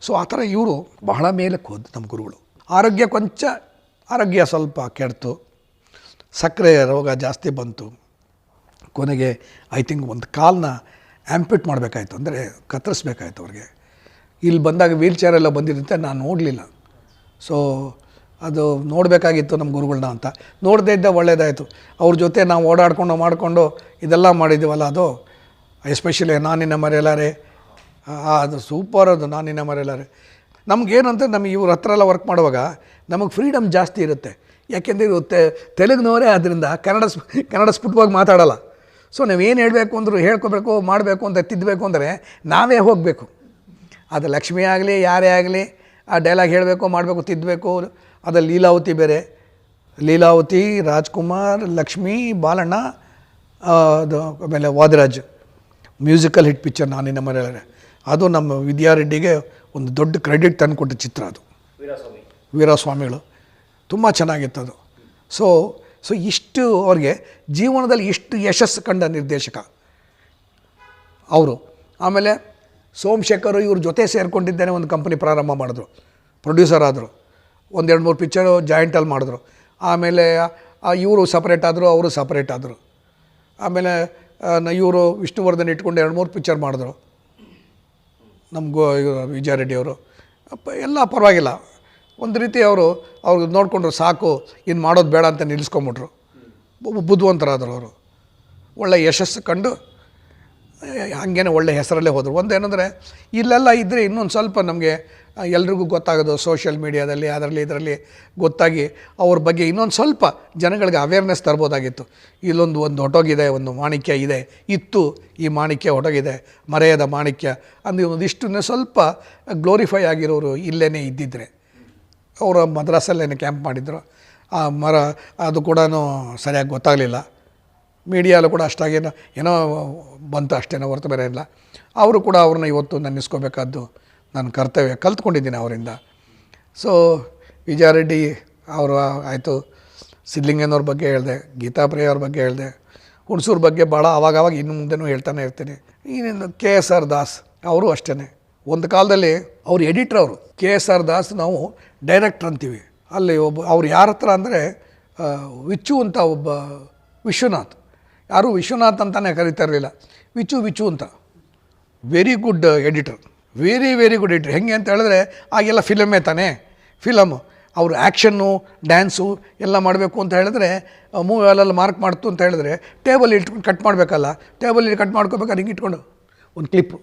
So ಆ ಥರ ಇವರು ಬಹಳ ಮೇಲಕ್ಕೆ ಹೋದ ನಮ್ಮ ಗುರುಗಳು. ಆರೋಗ್ಯ ಕೊಂಚ ಆರೋಗ್ಯ ಸ್ವಲ್ಪ ಕೆಡ್ತು. ಸಕ್ಕರೆ ರೋಗ ಜಾಸ್ತಿ ಬಂತು. ಕೊನೆಗೆ ಐ ಥಿಂಕ್ ಒಂದು ಕಾಲನ್ನ ಆ್ಯಂಪಿಟ್ ಮಾಡಬೇಕಾಯ್ತು. ಅಂದರೆ ಕತ್ತರಿಸ್ಬೇಕಾಯ್ತು ಅವ್ರಿಗೆ. ಇಲ್ಲಿ ಬಂದಾಗ ವೀಲ್ ಚೇರೆಲ್ಲ ಬಂದಿದ್ದಂತೆ ನಾನು ನೋಡಲಿಲ್ಲ. ಸೊ ಅದು ನೋಡಬೇಕಾಗಿತ್ತು ನಮ್ಮ ಗುರುಗಳನ್ನ ಅಂತ. ನೋಡದೇ ಇದ್ದ ಒಳ್ಳೇದಾಯಿತು. ಅವ್ರ ಜೊತೆ ನಾವು ಓಡಾಡಿಕೊಂಡು ಮಾಡಿಕೊಂಡು ಇದೆಲ್ಲ ಮಾಡಿದ್ದೀವಲ್ಲ ಅದು ಎಸ್ಪೆಷಲಿ ನಾನಿನ ಮರೆಯಲಾರೆ. ಅದು ಸೂಪರ್ ಅದು ನಾನು ನಿನ್ನೆ ಮರೆಯಲಾರೆ. ನಮಗೇನಂತ ನಮಗೆ ಇವ್ರ ಹತ್ರ ಎಲ್ಲ ವರ್ಕ್ ಮಾಡುವಾಗ ನಮಗೆ ಫ್ರೀಡಮ್ ಜಾಸ್ತಿ ಇರುತ್ತೆ. ಯಾಕೆಂದರೆ ಇವರು ತೆ, ತೆಲುಗಿನವರೇ ಆದ್ದರಿಂದ ಕನ್ನಡ ಕನ್ನಡ ಸ್ಫುಟವಾಗಿ ಮಾತಾಡಲ್ಲ. ಸೊ ನಾವೇನು ಹೇಳಬೇಕು ಅಂದರೂ ಹೇಳ್ಕೊಬೇಕು, ಮಾಡಬೇಕು ಅಂತ ತಿದ್ದಬೇಕು ಅಂದರೆ ನಾವೇ ಹೋಗಬೇಕು. ಅದು ಲಕ್ಷ್ಮಿ ಆಗಲಿ, ಯಾರೇ ಆಗಲಿ, ಆ ಡೈಲಾಗ್ ಹೇಳಬೇಕು, ಮಾಡಬೇಕು ತಿದ್ದಬೇಕು ಅದು ಲೀಲಾವತಿ ಬೇರೆ. ಲೀಲಾವತಿ, ರಾಜ್ಕುಮಾರ್, ಲಕ್ಷ್ಮಿ, ಬಾಲಣ್ಣ ಅದು ಆಮೇಲೆ ವಾದಿರಾಜ್. ಮ್ಯೂಸಿಕಲ್ ಹಿಟ್ ಪಿಕ್ಚರ್ ನಿನ್ನ ಮರೆಯಲಾರೆ. ಅದು ನಮ್ಮ ವಿದ್ಯಾರೆಡ್ಡಿಗೆ ಒಂದು ದೊಡ್ಡ ಕ್ರೆಡಿಟ್ ತಂದುಕೊಟ್ಟ ಚಿತ್ರ ಅದು. ವೀರಸ್ವಾಮಿ. ವೀರಸ್ವಾಮಿಗಳು. ತುಂಬ ಚೆನ್ನಾಗಿತ್ತು ಅದು. ಸೊ ಸೊ ಇಷ್ಟು ಅವ್ರಿಗೆ ಜೀವನದಲ್ಲಿ ಇಷ್ಟು ಯಶಸ್ಸು ಕಂಡ ನಿರ್ದೇಶಕ ಅವರು. ಆಮೇಲೆ ಸೋಮಶೇಖರ್ ಇವ್ರ ಜೊತೆ ಸೇರಿಕೊಂಡಿದ್ದೇನೆ ಒಂದು ಕಂಪ್ನಿ ಪ್ರಾರಂಭ ಮಾಡಿದ್ರು. ಪ್ರೊಡ್ಯೂಸರ್ ಆದರು. ಒಂದೆರಡು ಮೂರು ಪಿಕ್ಚರು ಜಾಯಿಂಟಲ್ಲಿ ಮಾಡಿದ್ರು. ಆಮೇಲೆ ಇವರು ಸಪ್ರೇಟ್ ಆದರು ಅವರು ಸಪ್ರೇಟ್ ಆದರು. ಆಮೇಲೆ ಇವರು ವಿಷ್ಣುವರ್ಧನ್ ಇಟ್ಕೊಂಡು ಎರಡು ಮೂರು ಪಿಕ್ಚರ್ ಮಾಡಿದ್ರು. ರೆಡ್ಡಿ ಅವರು. ಅಪ್ಪ, ಎಲ್ಲ ಪರವಾಗಿಲ್ಲ. ಒಂದು ರೀತಿ ಅವರು ಅವ್ರಿಗೆ ನೋಡಿಕೊಂಡ್ರು ಸಾಕು ಇನ್ನು ಮಾಡೋದು ಬೇಡ ಅಂತ ನಿಲ್ಲಿಸ್ಕೊಂಬಿಟ್ರು ಬುದ್ಧಿವಂತರಾದರು ಅವರು. ಒಳ್ಳೆ ಯಶಸ್ಸು ಕಂಡು ಹಾಗೇನೆ ಒಳ್ಳೆ ಹೆಸರಲ್ಲೇ ಹೋದರು. ಒಂದೇನೆಂದರೆ ಇಲ್ಲೆಲ್ಲ ಇದ್ದರೆ ಇನ್ನೊಂದು ಸ್ವಲ್ಪ ನಮಗೆ ಎಲ್ರಿಗೂ ಗೊತ್ತಾಗೋದು ಸೋಷಿಯಲ್ ಮೀಡಿಯಾದಲ್ಲಿ ಅದರಲ್ಲಿ ಇದರಲ್ಲಿ ಗೊತ್ತಾಗಿ ಅವ್ರ ಬಗ್ಗೆ ಇನ್ನೊಂದು ಸ್ವಲ್ಪ ಜನಗಳಿಗೆ ಅವೇರ್ನೆಸ್ ತರ್ಬೋದಾಗಿತ್ತು. ಇಲ್ಲೊಂದು ಒಂದು ಹೊಟೋಗಿದೆ, ಒಂದು ಮಾಣಿಕ್ಯ ಇದೆ, ಇತ್ತು, ಈ ಮಾಣಿಕ್ಯ ಹೊಟೋಗಿದೆ, ಮರೆಯದ ಮಾಣಿಕ್ಯ ಅಂದರೆ ಒಂದಿಷ್ಟನ್ನೇ ಸ್ವಲ್ಪ ಗ್ಲೋರಿಫೈ ಆಗಿರೋರು ಇಲ್ಲೇ ಇದ್ದಿದ್ರೆ. ಅವರು ಮದ್ರಾಸಲ್ಲೇ ಕ್ಯಾಂಪ್ ಮಾಡಿದ್ರು. ಆ ಮರ, ಅದು ಕೂಡ ಸರಿಯಾಗಿ ಗೊತ್ತಾಗಲಿಲ್ಲ. ಮೀಡಿಯಾಲು ಕೂಡ ಅಷ್ಟಾಗೇನೋ ಏನೋ ಬಂತು ಅಷ್ಟೇನೋ ಹೊರತು ಬೇರೆ ಇಲ್ಲ. ಅವರು ಕೂಡ ಅವ್ರನ್ನ ಇವತ್ತು ನೆನೆಸ್ಕೋಬೇಕಾದ್ದು ನನ್ನ ಕರ್ತವ್ಯ. ಕಲ್ತ್ಕೊಂಡಿದ್ದೀನಿ ಅವರಿಂದ. ಸೊ ವಿಜಯಾರೆಡ್ಡಿ ಅವರು ಆಯಿತು ಸಿದ್ಲಿಂಗನವ್ರ ಬಗ್ಗೆ ಹೇಳಿದೆ ಗೀತಾಪ್ರಿಯ ಅವ್ರ ಬಗ್ಗೆ ಹೇಳಿದೆ. ಹುಣಸೂರು ಬಗ್ಗೆ ಭಾಳ ಆವಾಗವಾಗ ಇನ್ನು ಮುಂದೆನೂ ಹೇಳ್ತಾನೆ ಇರ್ತೀನಿ. ಇನ್ನೇನು ಕೆ ಎಸ್ ಆರ್ ದಾಸ್, ಅವರು ಅಷ್ಟೇ ಒಂದು ಕಾಲದಲ್ಲಿ ಅವ್ರು ಎಡಿಟ್ರ್ ಅವರು. ಕೆ ಎಸ್ ಆರ್ ದಾಸ್ ನಾವು ಡೈರೆಕ್ಟ್ರ್ ಅಂತೀವಿ. ಅಲ್ಲಿ ಒಬ್ಬ, ಅವ್ರು ಯಾರ ಹತ್ರ ಅಂದರೆ ವಿಚ್ಚು ಒಬ್ಬ ವಿಶ್ವನಾಥ್. ಯಾರೂ ವಿಶ್ವನಾಥ್ ಅಂತಲೇ ಕರಿತಾ ಇರಲಿಲ್ಲ. ವಿಚು ವಿಚು ಅಂತ. Very good editor very very good editor ಹೆಂಗೆ ಅಂತ ಹೇಳಿದ್ರೆ ಆಗೆಲ್ಲ ಫಿಲಮೇ ತಾನೇ. ಫಿಲಮ್. ಅವರು ಆ್ಯಕ್ಷನ್ನು, ಡ್ಯಾನ್ಸು ಎಲ್ಲ ಮಾಡಬೇಕು ಅಂತ ಹೇಳಿದ್ರೆ ಮೂವಿ ಅಲ್ಲೆಲ್ಲ ಮಾರ್ಕ್ ಮಾಡ್ತು ಅಂತ ಹೇಳಿದ್ರೆ ಟೇಬಲ್ ಇಟ್ಕೊಂಡು ಕಟ್ ಮಾಡಬೇಕಲ್ಲ. ಟೇಬಲ್ ಕಟ್ ಮಾಡ್ಕೋಬೇಕಾದ್ರೆ ಹಿಂಗೆ ಇಟ್ಕೊಂಡು. ಒಂದು ಕ್ಲಿಪ್ಪು